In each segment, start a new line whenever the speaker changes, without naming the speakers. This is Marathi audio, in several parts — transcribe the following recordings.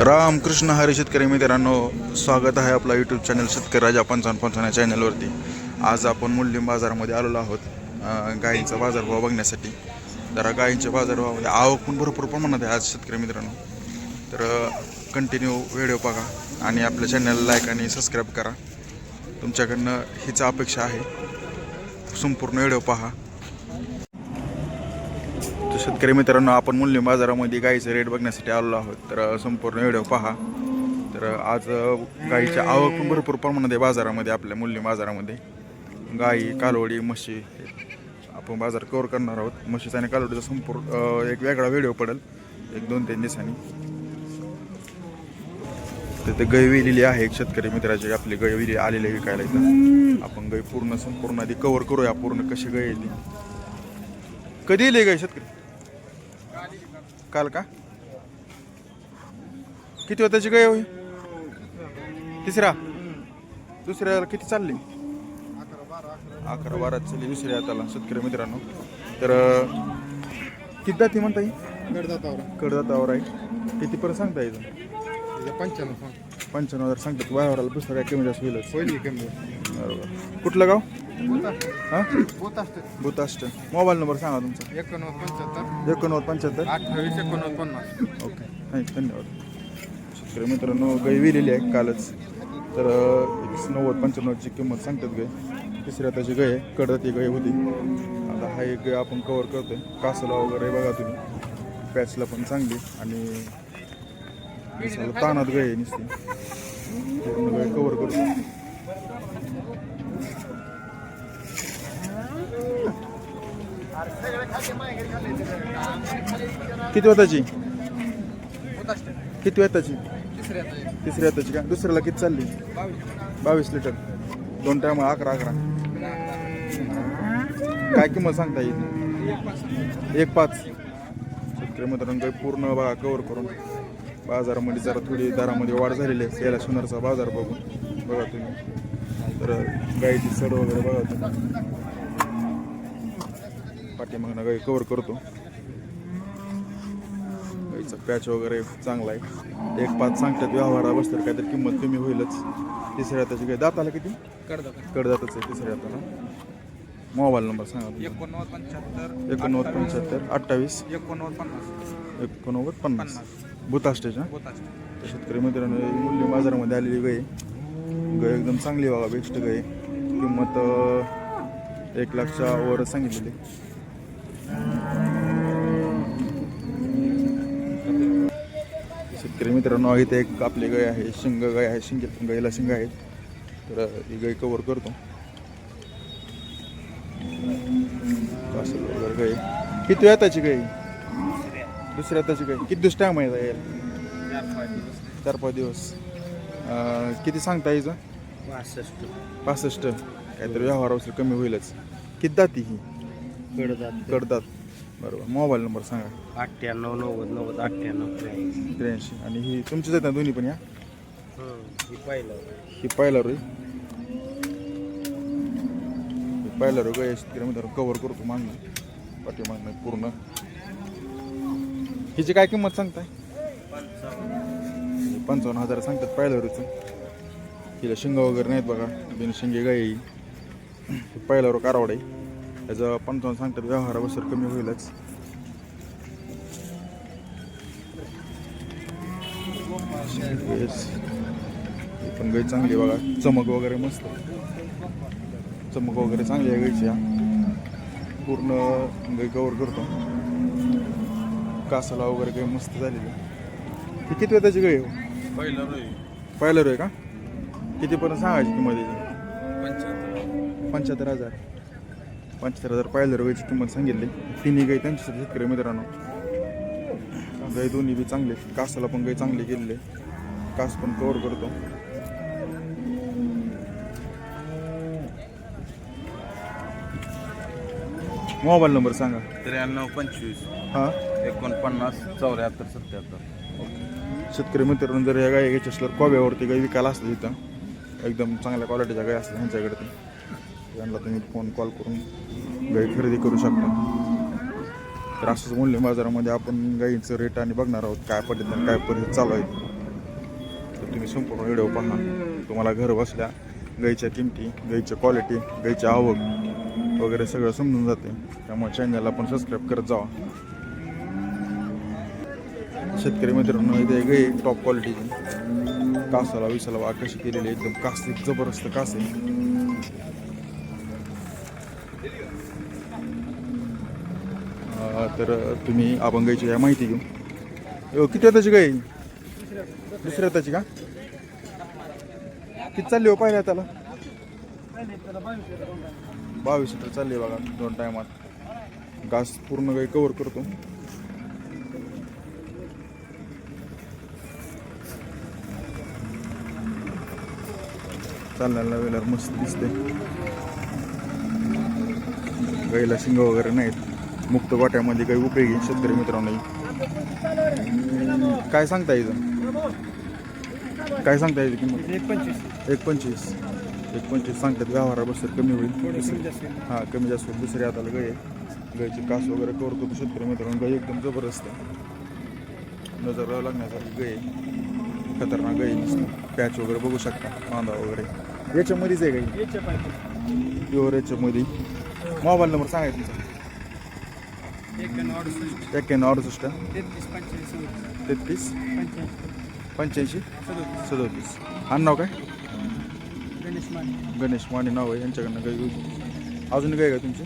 रामकृष्ण हरी शेतकरी मित्रांनो स्वागत आहे आपला यूट्यूब चॅनल शेतकरी राजा पंचान पंचावन्न या चॅनलवरती आज आपण मुल्लीम बाजारामध्ये आलेलो आहोत गायींचा बाजारभाव बघण्यासाठी. जरा गायींच्या बाजारभावामध्ये आवक पण भरपूर प्रमाणात आहे आज शेतकरी मित्रांनो. तर कंटिन्यू व्हिडिओ बघा आणि आपल्या चॅनलला लाईक आणि सबस्क्राईब करा. तुमच्याकडनं हीच अपेक्षा आहे. संपूर्ण व्हिडिओ पहा. तर शेतकरी मित्रांनो आपण मूल्य बाजारामध्ये गाईचं रेट बघण्यासाठी आलेलो आहोत. तर संपूर्ण व्हिडिओ पहा. तर आज गाईच्या आवक पण भरपूर प्रमाणात आहे बाजारामध्ये आपल्या मूल्य बाजारामध्ये. गाई कालवडी म्हशी आपण बाजार कवर करणार आहोत. म्हशीचा आणि कालवडीचा संपूर्ण एक वेगळा व्हिडिओ पडेल. एक दोन तीन दिवसांनी. तिथे गाय विलेली आहे एक शेतकरी मित्राची आपली गाय विली आलेली विकायला इथं. आपण गाय पूर्ण संपूर्ण आधी कवर करूया पूर्ण कशी गाय येते कधी येईल गाय शेतकरी? काल का? किती होत्याची गाय होई? तिसरा? दुसऱ्याला किती चालली? अकरा बारा चालली दुसऱ्या हाताला शेतकरी मित्रांनो. तर किती जाती म्हणता येईल कडदातावर आहे. कितीपर्यंत सांगता येईल
पंच्याण्णव
पंच्याण्णव हजार सांगतात. वायवराला पुस्तक काय कमी जास्त
पहिली कमी
बरोबर. कुठलं गाव? हां? भूताष्ट. मोबाईल नंबर सांगा तुमचा.
एकोणनव्वद पंच्याहत्तर.
एकोणनव्वद पंच्याहत्तर.
अठ्ठावीस एकोणनव्वद पन्नास.
ओके. थँक धन्यवाद. शेतकरी मित्रांनो गाई विलेली आहे कालच. तर एक नव्वद पंच्याण्णवची किंमत सांगतात गाय तिसऱ्या त्याची गाय आहे. कडती गाय होती. आता हा एक गाय आपण कवर करतोय. कासला वगैरे बघा तुम्ही. पॅचला पण चांगली आणि दिसायला तानात गाय आहे नुसती. पूर्ण गाय कवर करतो किती
असते
किती वेताची
तिसऱ्या
तिसरी हाताची का? दुसऱ्याला किती चालली? बावीस. लिटर. दोन टायम अकरा अकरा. काय किंमत सांगता येईल? एक पाच. शेतकरी मित्रांनो काही पूर्ण बघा कवर करून. बाजारामध्ये जरा थोडी दरामध्ये वाढ झालेली आहे. याला सोनारचा बाजार बघून. बघा तुम्ही. तर गाईची सड वगैरे बघा तुम्ही. पाठीमागनं गाई कवर करतो. गाईचा पॅच वगैरे चांगला आहे. एक पाच सांगतात व्यवहारा बसतर काहीतरी किंमत कमी होईलच. तिसऱ्या हाताची काय दाताला किती
कडदात
कडदातच आहे तिसऱ्या हाताला मोबाईल नंबर सांगा.
एकोणनव्वद पंच्याहत्तर
एकोणनव्वद पंच्याहत्तर अठ्ठावीस.
एकोणनव्वद पन्नास.
एकोणनव्वद पन्नास.
होत असते
शेतकरी मित्रांनो मूल्य बाजारामध्ये आलेली गाय गाय एकदम चांगली बघा बेस्ट गाय किंमत एक लाखच्या वर सांगितलेली. शेतकरी मित्रांनो इथे एक आपली गाय आहे शिंग गाय आहे शिंग गायला शिंग आहेत तर ही गाय कवर करतो. गाय किती येताची गाय? दुसऱ्या त्याची गाय. किती दिवस टाईम आहे यायला चार पाच दिवस. अं, किती सांगता यायचं
पासष्ट.
पासष्ट. काहीतरी व्यवहार असेल कमी होईलच. किती जाती ही?
कडदात.
कडतात बरोबर. मोबाईल नंबर सांगा.
अठ्ठ्याण्णव नव्वद नव्वद अठ्ठ्याण्णव त्र्याऐंशी.
त्र्याऐंशी. आणि ही तुमची जातात दोन्ही पण या?
ही पहिलं.
ही पाहिला रोय पाहिला रो गाय शेतकरी कवर करतो मागणं पाठीमागणं पूर्ण. हिची काय किंमत सांगताय? पंचावन्न. हजार सांगतात पाहिलं रोचं हिला शिंग वगैरे नाहीत बघा. बिन शिंगे गाय आहे ही पहिला रो कारवाड आहे. त्याचं पंचावन्न सांगतात व्यवहाराबसर कमी होईलच. ही पण गाय चांगली बघा. चमक वगैरे मस्त. चमक वगैरे चांगली आहे गायची हा. पूर्ण गाय कवर करतो. कासाला वगैरे काही मस्त झालेली. ही किती त्याची गाय आहे?
पहिलं
पाहिलं रे का? कितीपर्यंत सांगायची किंमत याची
पंच्याहत्तर.
पंच्याहत्तर हजार. पंच्याहत्तर हजार पाहिलं रोगाची किंमत सांगितली. तिन्ही गाई त्यांच्यासाठी शेतकरी मित्रांनो. गाई दोन्ही बी चांगले कासाला पण गाई चांगली आहे. कास पण कवर करतो. मोबाईल नंबर सांगा.
त्र्याण्णव पंचवीस.
हां?
एकोणपन्नास चौऱ्याहत्तर सत्याहत्तर.
शेतकरी मित्रांनो जर या गाय घ्यायची असल्यावर कोब्यावरती गाय विकायला असतात इथं. एकदम चांगल्या क्वालिटीच्या गाय असतात ह्यांच्याकडे. ते त्यांना तुम्ही फोन कॉल करून गाई खरेदी करू शकता. तर असंच मूल्य बाजारामध्ये आपण गाईचं रेट आणि बघणार आहोत काय पद्धतीने काय परिस्थिती चालू आहे. तर तुम्ही संपूर्ण व्हिडिओ पहा. तुम्हाला घर बसल्या गाईच्या किमती गाईच्या क्वालिटी गाईची आवक वगैरे सगळं समजून जाते. त्यामुळे चॅनलला पण सबस्क्राईब करत जावा. शेतकरी मित्रांनो इथे गाई टॉप क्वालिटीची कासाला विसाला आकर्षित कशी केलेली एकदम कास एक जबरदस्त कास आहे. तर तुम्ही अभंगाची काय या माहिती घेऊ किती त्याची काय? दुसऱ्या त्याची का? किती चालली हो पाहिल्या त्याला? बावीस लिटर चालली आहे बघा दोन टायमात घास पूर्ण काही कवर करतो. चालण्याला वेळेला मस्त दिसते गाईला शिंग वगैरे नाहीत. मुक्त गोट्यामध्ये काही उपयोगी शेतकरी मित्रांनो. काय सांगता येतं काय सांगता येते किंमत?
एक पंचवीस.
एक पंचवीस एक पंचवीस सांगतात व्यवहाराबद्दल कमी होईल. हां कमी जास्त होईल. दुसऱ्या हाताला गाय. गायची कास वगैरे करतो शेतकरी मित्रांनो. गाय एकदम जबरदस्त आहे. नजर लागण्यासारखी गाय. खतरनाक गाय. पॅच वगैरे बघू शकता. बांधा वगैरे. याच्यामध्येच आहे गाई प्युअर याच्यामध्ये. मोबाईल नंबर सांगायचा तुमचा. एक्क्याण्णव अडुसष्ट
तेहतीस पंच्याऐंशी. सदोतीस.
आणि नाव काय?
गणेश माने.
गणेश माने नाव आहे. यांच्याकडनं घेऊ अजून गाय का तुमची?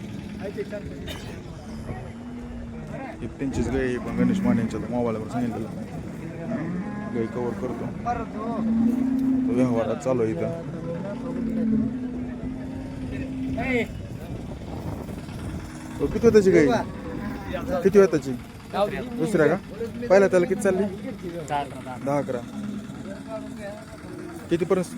त्यांचीच गाय आहे पण गणेश माने यांच्या मोबाईलवर सांगितलेलं गाय कवर करतो. तो व्यवहारात चालू आहे इथं. हो किती त्याची गाय किती वेळ त्याची दुसऱ्या का? पहिला त्याला किती चालली? दहा अकरा. किती पर्यंत?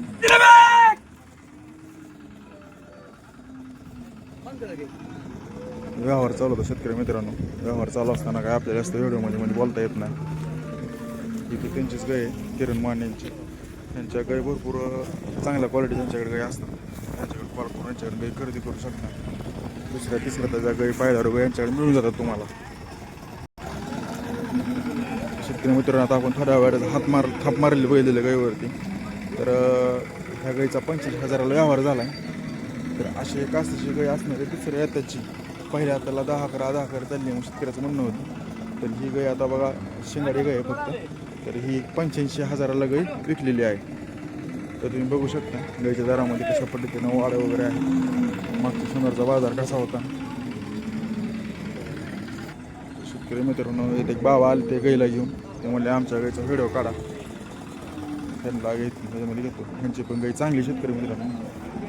व्यवहार चालू होता शेतकरी मित्रांनो. व्यवहार चालू असताना काय आपल्याला जास्त व्हिडिओमध्ये मध्ये बोलता येत नाही. इथे त्यांचीच गाय किरण मान यांची. त्यांच्या गाय भरपूर चांगल्या क्वालिटी त्यांच्याकडे गाय असतात. त्यांच्याकडे कॉल करून यांच्याकडे गाय खरेदी करू शकतात. दुसऱ्या तिसऱ्या त्याच्या गाय पायदार गाय यांच्याकडे मिळून जातात तुम्हाला. शेतकरी मित्रांनो आता आपण थोड्या वेळात हात मार थाप मारलेली बैलेल्या गाईवरती. तर ह्या गाईचा पंचवीस हजाराला व्यवहार झाला आहे तर असे कास्ताची गाय असणारे दुसऱ्या येताची पहिल्या हाताला दहा अकरा दहा अकरा चालली मग शेतकऱ्याचं म्हणणं होतं. तर ही गाय आता बघा शिंगाडी गाय आहे फक्त. तर ही पंच्याऐंशी हजाराला गाय विकलेली आहे. तर तुम्ही बघू शकता गाईच्या दरामध्ये कशा पद्धतीनं वाढ वगैरे आहे. मागच्या सोनारचा बाजार कसा होता? शेतकरी मित्रांनो इथे एक बाबा आले ते गाईला घेऊन. ते म्हणले आमच्या गाईचा व्हिडिओ काढा. त्यांना गाई त्याच्यामध्ये घेतो. ह्यांची पण गाई चांगली शेतकरी मित्रांनो.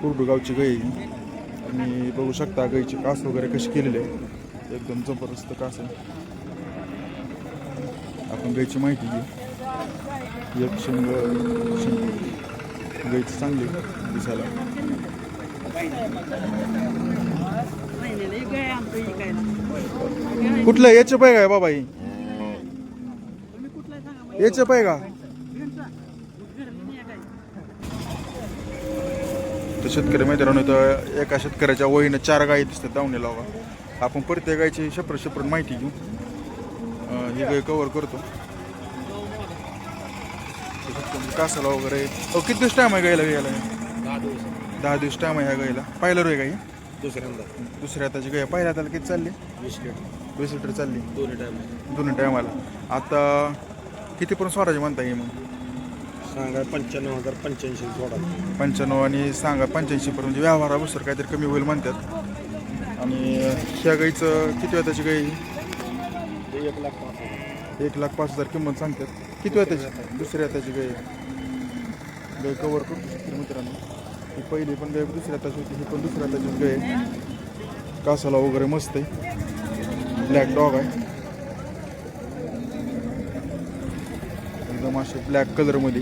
कुरडू गावची गाई आणि बघू शकता गाईची कास वगैरे कशी केलेली आहे. एकदम जबरदस्त कास आहे. आपण गाईची माहिती घेऊ एक शेंग शिंग. गाईची चांगली दिसायला. कुठलं? याचे पाय काय बाबा ही याचे पाय का? तर शेतकरी मित्रांनो इथं एका शेतकऱ्याच्या वहीनं चार गायी दिसतात दावणी लावा आपण प्रत्येक गायची सेपरेट सेपरेट माहिती घेऊ. ही गाय कवर करतो. कासाला वगैरे. हो किती दिवस टाईम आहे गायला घ्यायला?
दहा दिवस
टाईम आहे ह्या गायला पाहिलं रे गाई
दुसऱ्यांदा.
दुसऱ्या त्याची गाय पहिल्या त्याला किती चालली?
वीस लिटर.
वीस लिटर चालली.
दोन्ही टाइम
दोन्ही टायमाला आता कितीपर्यंत स्वराज म्हणता येईल मग?
सांगा पंच्याण्णव हजार पंच्याऐंशी थोडा
पंच्याण्णव आणि सांगा पंच्याऐंशीपर्यंत म्हणजे व्यवहाराबसर काहीतरी कमी होईल म्हणतात. आणि ह्या गाईचं किती वेळ त्याची गाई
एक लाख पाच हजार.
एक लाख पाच हजार किंमत सांगतात. किती वेळ त्याची दुसऱ्या त्याची गाई गाय कवर शेतकरी मित्रांनो? ही पहिली पण गाय दुसऱ्या त्याची होती ही पण दुसऱ्या त्याचीच गाय आहे. कासाला वगैरे मस्त आहे. ब्लॅक डॉग आहे. एकदम असे ब्लॅक कलरमध्ये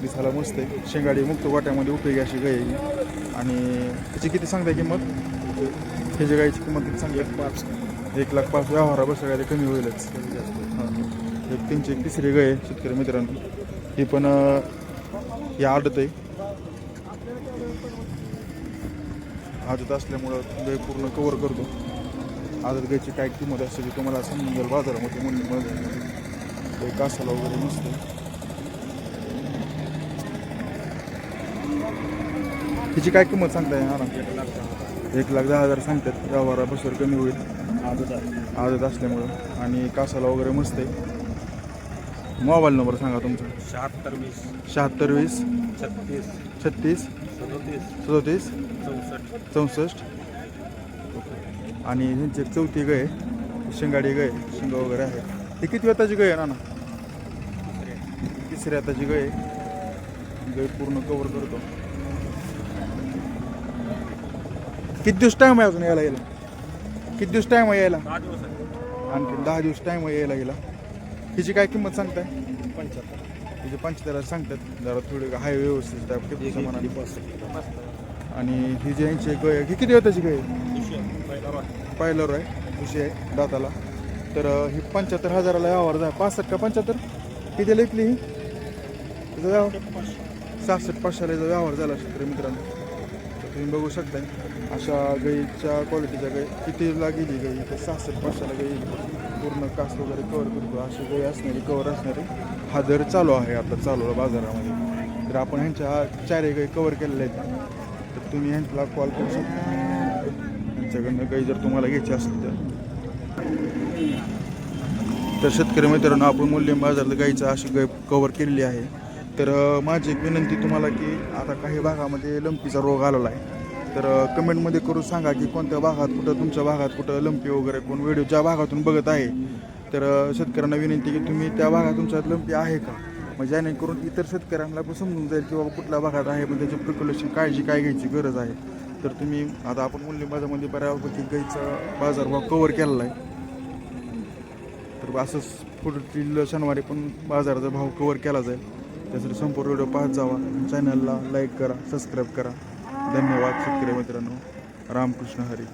दिसायला मस्त आहे. शेंगाडी मुक्त वाट्यामध्ये उपयोगी अशी गाय आहे. आणि त्याची किती सांगताय किंमत? ह्याची गायची किंमत किती सांगते
पाच
एक लाख पाच व्यवहारा बसल्या ते कमी होईलच. हां. एक त्यांची एक तिसरी गाय आहे शेतकरी मित्रांनो. ही पण ही आदत आहे. आदत असल्यामुळं गाय पूर्ण कवर करतो. आदत गायची काय किंमत असते ती तुम्हाला समजून जाईल बाजारामध्ये मुलीमध्ये गाय कासाला वगैरे मस्त आहे. हिची काय किंमत सांगताय ना
एक लाख दहा हजार
एक लाख दहा हजार सांगतात. व्यवहारा बसवर कमी होईल.
आहे.
आदत असल्यामुळं. आणि कासाला वगैरे मस्त आहे. मोबाईल नंबर सांगा तुमचा.
शहात्तर वीस.
शहात्तर वीस.
छत्तीस.
छत्तीस.
सदोतीस. चौसष्ट.
आणि ह्यांची चौथी गाय शिंगाडी गाय शिंग वगैरे आहे. ही किती वेताची गाय आहे ना तिसऱ्या हाताची गाय. गाय पूर्ण कवर करतो. किती दिवस टाईम आहे अजून यायला यायला? किती दिवस टाईम आहे यायला? आणखी दहा दिवस टाईम आहे यायला गेला हिची काय किंमत सांगताय?
पंच्याहत्तर.
हिचे पंचेचाळीस सांगतात जरा थोडी हाय व्यवस्थित आहे, किती समानाने. आणि ही जी यांची गाय आहे, ही किती वेताची गाय?
पाहिलं
आहे खुशी आहे दाताला. तर अं, ही पंच्याहत्तर हजाराला यावर जाय पासष्ट का पंच्याहत्तर? किती लेखली ही? तिचा व्यवहार सहासष्ट पाचशेला याचा व्यवहार झाला शेतकरी मित्रांनो. तर तुम्ही बघू शकताय अशा गाईच्या क्वालिटीच्या गाई कितीला गेली गाई? तर सहासष्ट पाचशेला गाई पूर्ण कास वगैरे कवर करतो. अशी गाई असणारी कवर असणारी. हा दर चालू आहे आता चालू आहे बाजारामध्ये. तर आपण ह्यांच्या चारही गाई कवर केलेल्या आहेत. तर तुम्ही ह्यांना कॉल करू शकता. ह्यांच्याकडनं गाई जर तुम्हाला घ्यायची असेल तर. तर शेतकरी मित्रांनो आपण मूल्य बाजारात गाईचं अशी गाय कवर केलेली आहे. तर माझी एक विनंती तुम्हाला की आता काही भागामध्ये लंपीचा रोग आलेला आहे. तर कमेंटमध्ये करून सांगा की कोणत्या भागात कुठं तुमच्या भागात कुठं लंपी वगैरे कोण व्हिडिओ ज्या भागातून बघत आहे तर शेतकऱ्यांना विनंती की तुम्ही त्या भागात तुमच्यात लंपी आहे का? मग जेणेकरून इतर शेतकऱ्यांना पण समजून जाईल की बाबा कुठल्या भागात आहे पण त्याची प्रिक्युलेशन काळजी काय घ्यायची गरज आहे. तर तुम्ही आता आपण मूल्य बाजारामध्ये बऱ्यापैकी गाईचा बाजारभाव कवर केलेला आहे. तर असंच पुढील शनिवारी पण बाजाराचा भाव कवर केला जाईल. त्यासाठी संपूर्ण व्हिडिओ पाहत जावा. चॅनलला लाईक करा सबस्क्राईब करा. धन्यवाद शेतकरी मित्रांनो. रामकृष्ण हरी.